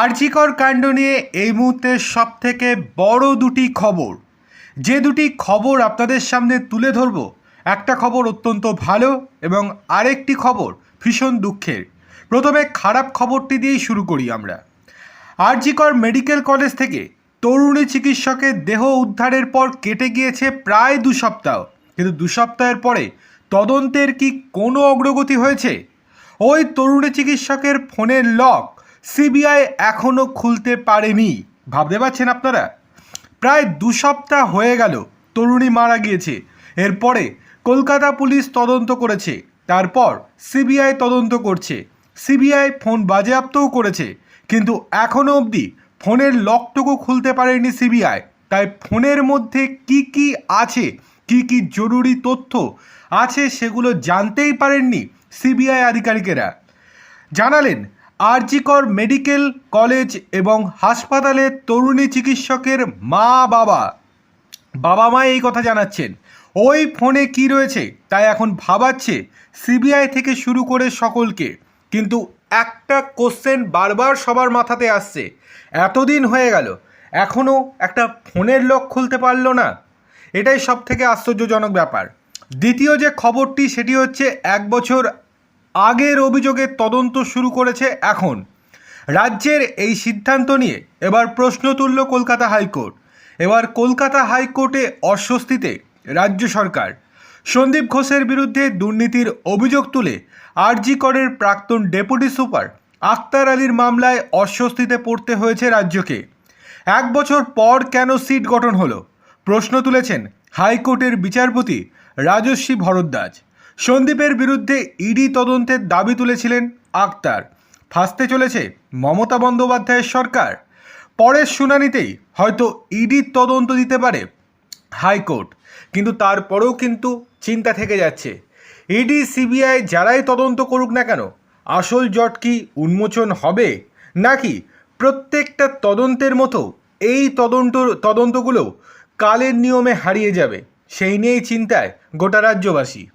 আর্জিকর কাণ্ড নিয়ে এই মুহূর্তে সব থেকে বড় দুটি খবর। যে দুটি খবর আপনাদের সামনে তুলে ধরব, একটা খবর অত্যন্ত ভালো এবং আরেকটি খবর ভীষণ দুঃখের। প্রথমে খারাপ খবরটি দিয়েই শুরু করি আমরা। আরজিকর মেডিকেল কলেজ থেকে তরুণী চিকিৎসকের দেহ উদ্ধারের পর কেটে গিয়েছে প্রায় দু সপ্তাহ। কিন্তু দু সপ্তাহের পরে তদন্তের কি কোনো অগ্রগতি হয়েছে? ওই তরুণী চিকিৎসকের ফোনের লক সিবিআই এখনও খুলতে পারেনি। ভাবতে পারছেন আপনারা? প্রায় দু সপ্তাহ হয়ে গেল তরুণী মারা গিয়েছে। এরপরে কলকাতা পুলিশ তদন্ত করেছে। তারপর সিবিআই তদন্ত করছে। সিবিআই ফোন বাজেয়াপ্তও করেছে। কিন্তু এখনও অবধি ফোনের লকটুকু খুলতে পারেনি সিবিআই। তাই ফোনের মধ্যে কি কি আছে, কি কি জরুরি তথ্য আছে সেগুলো জানতেই পারেননি সিবিআই আধিকারিকেরা। জানালেন আরজিকর মেডিকেল কলেজ এবং হাসপাতালে তরুণী চিকিৎসকের মা বাবা বাবা মা এই কথা জানাচ্ছেন। ওই ফোনে কি রয়েছে তাই এখন ভাবাচ্ছে সিবিআই থেকে শুরু করে সকলকে। কিন্তু একটা কোশ্চেন বারবার সবার মাথাতে আসছে। এতদিন হয়ে গেল এখনও একটা ফোনের লক খুলতে পারল না। এটাই সব থেকে আশ্চর্যজনক ব্যাপার। দ্বিতীয় যে খবরটি সেটি হচ্ছে এক বছর আগের অভিযোগের তদন্ত শুরু করেছে এখন। রাজ্যের এই সিদ্ধান্ত নিয়ে এবার প্রশ্ন তুলল কলকাতা হাইকোর্ট। এবার কলকাতা হাইকোর্টে অস্বস্তিতে রাজ্য সরকার। সন্দীপ ঘোষের বিরুদ্ধে দুর্নীতির অভিযোগ তুলে আরজি করের প্রাক্তন ডেপুটি সুপার আক্তার আলীর মামলায় অস্বস্তিতে পড়তে হয়েছে রাজ্যকে। এক বছর পর কেন সিট গঠন হলো? প্রশ্ন তুলেছেন হাইকোর্টের বিচারপতি রাজস্বী ভরদ্বাজ। সন্দীপের বিরুদ্ধে ইডি তদন্তের দাবি তুলেছিলেন আক্তার। ফাঁসতে চলেছে মমতা বন্দ্যোপাধ্যায়ের সরকার। পরের শুনানিতেই হয়তো ইডির তদন্ত দিতে পারে হাইকোর্ট। কিন্তু তারপরেও কিন্তু চিন্তা থেকে যাচ্ছে। ইডি, সিবিআই যারাই তদন্ত করুক না কেন, আসল জট কি উন্মোচন হবে? নাকি প্রত্যেকটা তদন্তের মতো এই তদন্ত, তদন্তগুলো কালের নিয়মে হারিয়ে যাবে? সেই নিয়েই চিন্তায় গোটা রাজ্যবাসী।